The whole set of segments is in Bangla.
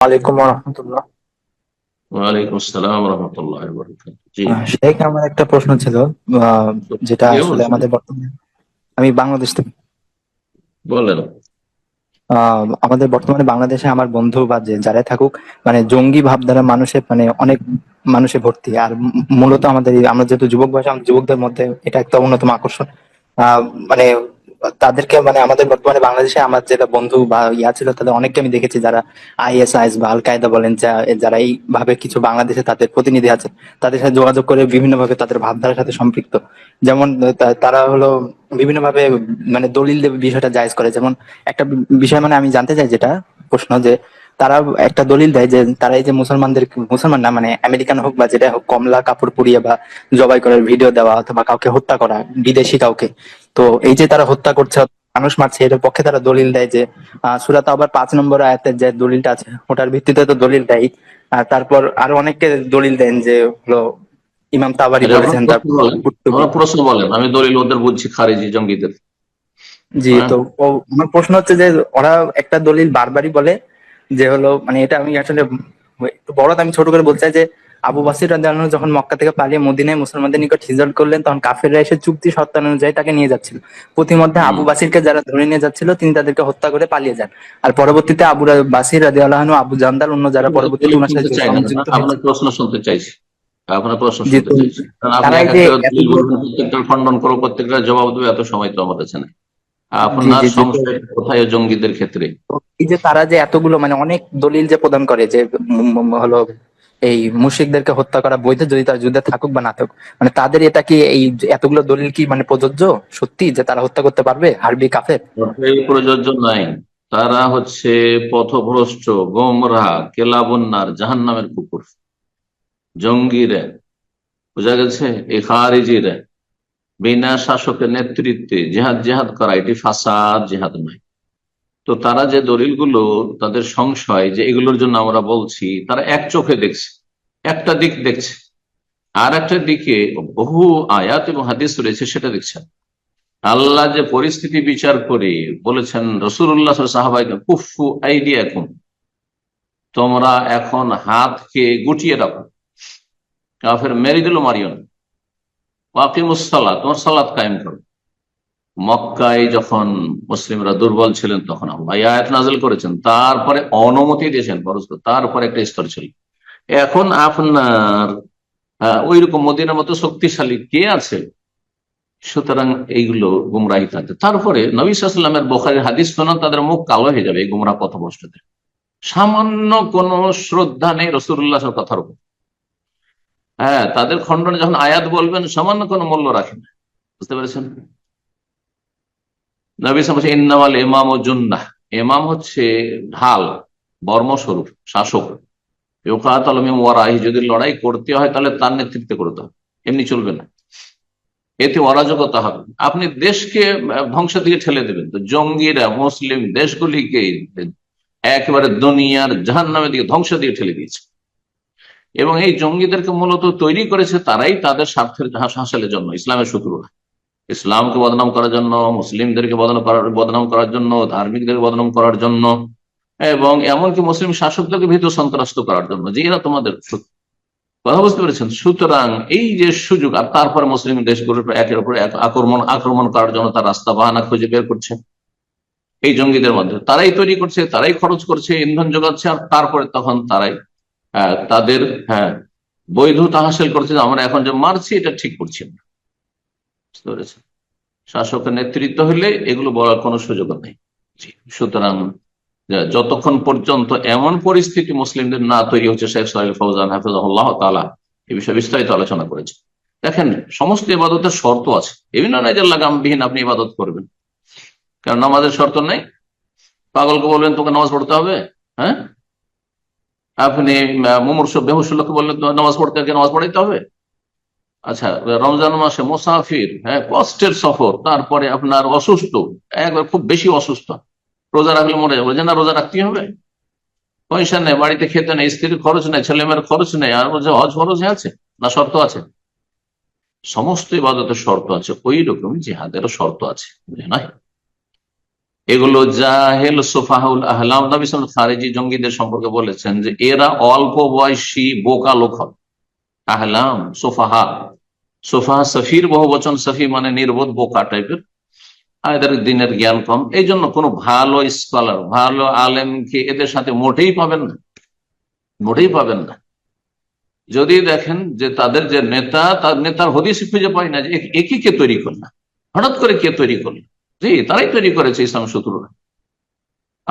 ওয়ালাইকুম রহমতুল্লাহ। ওয়ালাইকুম আসসালাম রহমতুল্লাহ জি। শেখ আমার একটা প্রশ্ন ছিল আহ, যেটা আসলে আমাদের বর্তমানে আমি বাংলাদেশ থেকে। বলেন। আমাদের বর্তমানে বাংলাদেশে আমার বন্ধু বা যে যারাই থাকুক মানে জঙ্গি ভাবধারা মানুষের মানে অনেক মানুষে ভর্তি। আর মূলত আমাদের আমরা যেহেতু যুবক বয়সে আমাদের যুবকদের মধ্যে এটা একটা অন্যতম আকর্ষণ। আহ, মানে তাদেরকে মানে আমাদের বর্তমানে বাংলাদেশে আমার যেটা বন্ধু বা ইয়া ছিল, তাদের অনেককে আমি দেখেছি যারা আইএসআইএস বা আল কায়দা বলেন, যা- যারা এইভাবে কিছু বাংলাদেশে তাদের প্রতিনিধি আছে, তাদের সাথে যোগাযোগ করে বিভিন্নভাবে তাদের ভাবধারার সাথে সম্পৃক্ত। যেমন তারা হলো বিভিন্নভাবে মানে দলিল বিষয়টা জায়জ করে। যেমন একটা বিষয় মানে আমি জানতে চাই যেটা, প্রশ্ন যে তারা একটা দলিল দেয় যে তারা এই যে মুসলমানদের মুসলমান না মানে আমেরিকান হোক বা যেটা হোক কমলা কাপড় পুড়িয়ে বা জবাই করার ভিডিও দেওয়া অথবা কাউকে হত্যা করা বিদেশি কাউকে তো এই যে তারা হত্যা করছে মানুষ মারছে এটার পক্ষে তারা দলিল দেয় যে আহ সুরাত আবার পাঁচ নম্বর আয়াতের যে দলিলটা আছে ওটার ভিত্তিতে তো দলিল দেয় আর তারপর আরও অনেককে দলিল দেন যে হলো ইমাম তাবারি বলেছেন বলেন। প্রশ্ন বলেন আমি দলিল ওদের বুঝছি খারিজি জঙ্গিদের জি হ্যাঁ। তো আমার প্রশ্ন হচ্ছে যে ওরা একটা দলিল বারবারই বলে যে হলো মানে এটা আমি আসলে একটু বড় আমি ছোট করে বলতে চাই যে আবু বাসির রাদিয়াল্লাহু যখন মক্কা থেকে পালিয়ে মদিনায় মুসলমানদের নিকট হিজরত করলেন তখন কাফেররা এসে চুক্তি শর্ত অনুযায়ী তাকে নিয়ে যাচ্ছিল। প্রতিমধ্যে আবু বাসিরকে যারা ধরে নিয়ে যাচ্ছিল তিনি তাদেরকে হত্যা করে পালিয়ে যান। আর পরবর্তীতে আবু বাসির রাদিয়াল্লাহু আনহু আবু জান্দাল অন্য যারা পরবর্তীতে ওনার সাথে প্রশ্ন শুনতে চাইছি। আপনার প্রশ্ন শুনতে চাইছি। খণ্ডন করো প্রত্যেকটার জবাব দেবে এত সময় তো আমার কাছে নেই আপনার। সংশয় কোথায় জঙ্গিদের ক্ষেত্রে? এই যে তারা যে এতগুলো মানে অনেক দলিল যে প্রদান করে যে হলো এই মুশরিকদেরকে হত্যা করা বৈধ যদি তারা যুদ্ধে থাকুক বা না থাকুক মানে তাদের এটা কি এই এতগুলো দলিল কি মানে প্রযোজ্য সত্যি যে তারা হত্যা করতে পারবে হারবি কাফের? প্রযোজ্য নাই। তারা হচ্ছে পথভ্রষ্ট গোমরা কেলাবন্যার জাহান নামের কুকুর। জঙ্গিরা বোঝা গেছে? এই খারিজিরা। বিনা শাসকের নেতৃত্বে জেহাদ জেহাদ করা, এটি ফাসাদ, জেহাদ নয়। তো তারা যে দলিলগুলো, তাদের সংশয় যে এগুলোর জন্য আমরা বলছি, তারা এক চোখে দেখছে, একটা দিক দেখছে। আর একটা দিকে বহু আয়াত এবং হাদিস রয়েছে, সেটা দেখছে। আল্লাহ যে পরিস্থিতি বিচার করে বলেছেন রসুল্লাহ সাহাবাই কুফু আইডিয়া এখন তোমরা এখন হাতকে গুটিয়ে রাখো। কাফের মেরে দিল মারিও না। ওয়াকিমুসাল্লাহ তোমার সালাদ কায়েম করো। মক্কায় যখন মুসলিমরা দুর্বল ছিলেন, তখন আল্লাহ আয়াত নাজিল করেছেন। তারপরে অনুমতি দিয়েছেন পরস্পর তারপরে একটা স্তর ছিল। এখন আপনার ওই রকম মদিনার মতো শক্তিশালী কে আছে? সুতরাং এইগুলো গুমরাহি থাকবে তারপরে নবী সাল্লামের বোখারের হাদিস শোনা তাদের মুখ কালো হয়ে যাবে এই গুমরা পথভ্রষ্টদের। সামান্য কোন শ্রদ্ধা নেই রসুল্লাহ কথার উপর। হ্যাঁ তাদের খণ্ডনে যখন আয়াত বলবেন সামান্য কোনো মূল্য রাখেন বুঝতে পেরেছেন? নবী সাল্লাম ইন্নামাল ইমাম ও জুন্নাহ। ইমাম হচ্ছে ঢাল বর্মস্বরূপ শাসক। ইউকাত আলমী ওয়ারাহি যদি লড়াই করতে হয় তাহলে তার নেতৃত্বে করতে হবে। এমনি চলবে না। এতে অরাজকতা হবে। আপনি দেশকে আহ, ধ্বংসের দিকে ঠেলে দেবেন। তো জঙ্গিরা মুসলিম দেশগুলিকে একেবারে দুনিয়ার জাহান নামের দিকে ধ্বংসের দিকে ঠেলে দিয়েছে। এবং এই জঙ্গিদেরকে মূলত তৈরি করেছে তারাই তাদের স্বার্থের হাস- হাসিলের জন্য, ইসলামের শত্রুরা। ইসলামকে বদনাম করার জন্য, মুসলিমদেরকে বদনাম করার বদনাম করার জন্য, ধার্মিকদেরকে বদনাম করার জন্য, এবং এমনকি মুসলিম শাসকদেরকে ভীত সন্ত্রাস্ত করার জন্য, যে এরা তোমাদের কথা বুঝতে পেরেছেন? সুতরাং এই যে সুযোগ, আর তারপর মুসলিম দেশগুলোর একের উপর এক আক্রমণ আক্রমণ করার জন্য তার রাস্তা বাহানা খুঁজে বের করছে। এই জঙ্গিদের মধ্যে তারাই তৈরি করছে, তারাই খরচ করছে, ইন্ধন যোগাচ্ছে, আর তারপরে তখন তারাই তাদের হ্যাঁ বৈধতা হাসিল করছে আমরা এখন যে মারছি, এটা ঠিক করছি না। বুঝতে পেরেছেন? শাসকের নেতৃত্ব হলে এগুলো বলার কোনো সুযোগ নেই। সুতরাং যতক্ষণ পর্যন্ত এমন পরিস্থিতি মুসলিমদের না তৈরি হচ্ছে, শেখ সাহেব ফৌজান হাফিজাহুল্লাহ তালা এই বিষয়ে বিস্তারিত আলোচনা করেছে দেখেন, সমস্ত ইবাদতের শর্ত আছে। বিভিন্ন নাইজের লাগামবিহীন আপনি ইবাদত করবেন। কারণ নামাজের শর্ত নেই। পাগলকে বলবেন, তোকে নামাজ পড়তে হবে? হ্যাঁ? আপনি মুমূর্ষ বেহুশ লোককে বললেন নামাজ পড়তে নামাজ পড়াইতে হবে? আচ্ছা রমজান মাসে মোসাফির হ্যাঁ কষ্টের সফর, তারপরে আপনার অসুস্থ, একবার খুব বেশি অসুস্থ। রোজা রাখলে মরে যাবে। যে না, রোজা রাখতেই হবে? পয়সা নেই, বাড়িতে খেতে নেই, স্ত্রীর খরচ নেই ছেলে মেয়ের খরচ নেই, আর বলছে হজ খরচ আছে না শর্ত আছে? সমস্ত ইবাদতের শর্ত আছে ওই রকম জিহাদেরও শর্ত আছে বুঝে নাই এগুলো জাহেল সোফাহুল আহলাম। নবী খারেজি জঙ্গিদের সম্পর্কে বলেছেন যে এরা অল্প বয়সী বোকা লোক আহলাম, সোফাহা। সোফাহা সফির বহু বচন সফি মানে নির্বোধ, বোকা টাইপের এদের দিনের জ্ঞান কম। এই জন্য কোনো ভালো স্কলার ভালো আলেমকে এদের সাথে মোটেই পাবেন না? মোটেই পাবেন না। যদি দেখেন যে তাদের যে নেতা, তার নেতার হদিস খুঁজে পায় না যে এ- একে কে তৈরি করল? হঠাৎ করে কে তৈরি করল? জি, তারাই তৈরি করেছে ইসলাম শত্রুরা।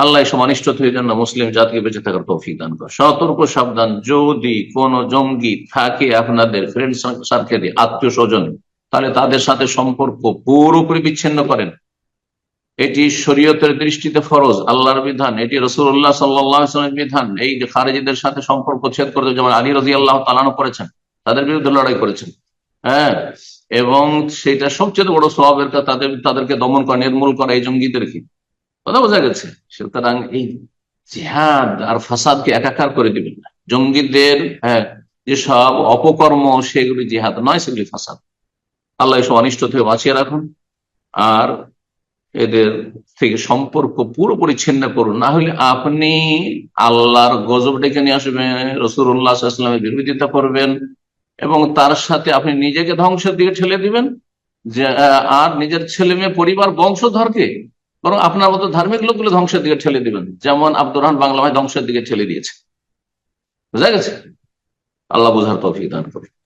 আল্লাহ সমানিষ্ঠ হয়ে জন্য মুসলিম জাতিকে বেঁচে থাকার তৌফিক দান করে সতর্ক, সাবধান, যদি কোন জঙ্গি থাকে আপনাদের ফ্রেন্ড সার্কেলে আত্মীয় স্বজন তাহলে তাদের সাথে সম্পর্ক পুরোপুরি বিচ্ছিন্ন করেন। এটি শরীয়তের দৃষ্টিতে ফরজ, আল্লাহর বিধান। এটি রসুল্লাহ সাল্লামের বিধান। এই যে খারেজিদের সাথে সম্পর্ক ছেদ করতে যেমন আলী রাজি আল্লাহ তালানো করেছেন, তাদের বিরুদ্ধে লড়াই করেছেন। হ্যাঁ এবং সেটা সবচেয়ে বড় স্বভাবের তাদের, তাদেরকে দমন করা, নির্মূল করা এই জঙ্গিদেরকে কথা বোঝা গেছে। সুতরাং এই জিহাদ আর ফাসাদকে একাকার করে দিবেন না। জঙ্গিদের হ্যাঁ যেসব অপকর্ম, সেগুলি জিহাদ নয়, সেগুলি ফাসাদ। আল্লাহ এসব অনিষ্ট থেকে বাঁচিয়ে রাখুন। আর এদের থেকে সম্পর্ক পুরোপুরি ছিন্ন করুন। না হলে আপনি আল্লাহর গজব ডেকে নিয়ে আসবেন রসুল্লাহামের বিরোধিতা করবেন। এবং তার সাথে আপনি নিজেকে ধ্বংসের দিকে ঠেলে দিবেন যে আর নিজের ছেলে মেয়ে পরিবার বংশধরকে বরং আপনার মতো ধার্মিক লোকগুলো ধ্বংসের দিকে ঠেলে দিবেন। যেমন আব্দুর রহমান বাংলা ভাই ধ্বংসের দিকে ঠেলে দিয়েছে। বুঝা গেছে? আল্লাহ বোঝার তফিক দান করুন।